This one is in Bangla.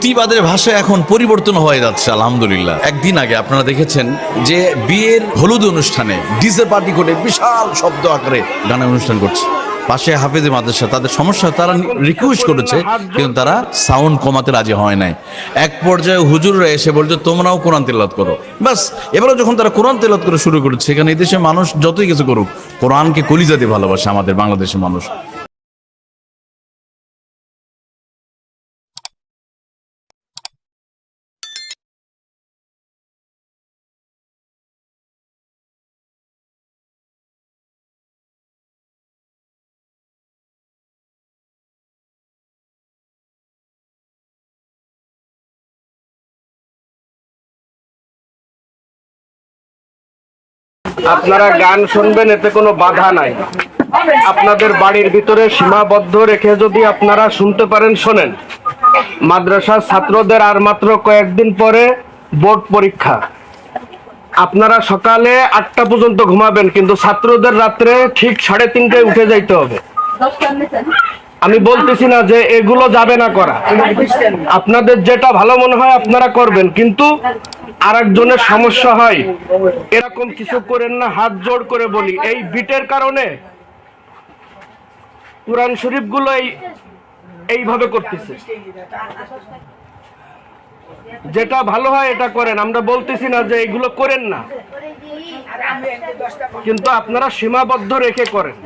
প্রতিবাদের ভাষা এখন পরিবর্তন হয়ে যাচ্ছে, আলহামদুলিল্লাহ। একদিন আগে আপনারা দেখেছেন যে বিয়ের হলুদ অনুষ্ঠানে ডিজে পার্টি করে বিশাল শব্দ আকারে গানের অনুষ্ঠান করছে। পাশে হাফেজে মাদ্রাসা, তাদের সমস্যা তারা রিকোয়েস্ট করেছে, কিন্তু তারা সাউন্ড কমাতে রাজি হয় নাই। এক পর্যায়ে হুজুররা এসে বলছে, তোমরাও কোরআন তেলাত করো। বাস এবারে যখন তারা কোরআন তেলাত করে শুরু করেছে, এখানে এই মানুষ যতই কিছু করুক, কোরআনকে কলিজা দিয়ে ভালোবাসে আমাদের বাংলাদেশের মানুষ। আপনারা গান শুনবেন, এতে কোনো বাধা নাই। আপনাদের বাড়ির ভিতরে সীমাবদ্ধ রেখে যদি আপনারা শুনতে পারেন, শোনেন। মাদ্রাসার ছাত্রদের আর মাত্র কয়েকদিন পরে বোর্ড পরীক্ষা। আপনারা সকালে আটটা পর্যন্ত ঘুমাবেন, কিন্তু ছাত্রদের রাত্রে ঠিক সাড়ে তিনটায় উঠে যাইতে হবে। আমি বলতেছি না যে এগুলো যাবে না করা। আপনাদের যেটা ভালো মনে হয় আপনারা করবেন, কিন্তু আরেকজনের সমস্যা হয়। এরকম কিছু করেন না, হাত জোড় করে বলি। এই বিটের কারণে কোরআন শরীফগুলো এই এইভাবে করতেছে। যেটা ভালো হয় এটা করেন। আমরা বলতেছি না যে এগুলো করেন না। কিন্তু আপনারা সীমাবদ্ধ রেখে করেন।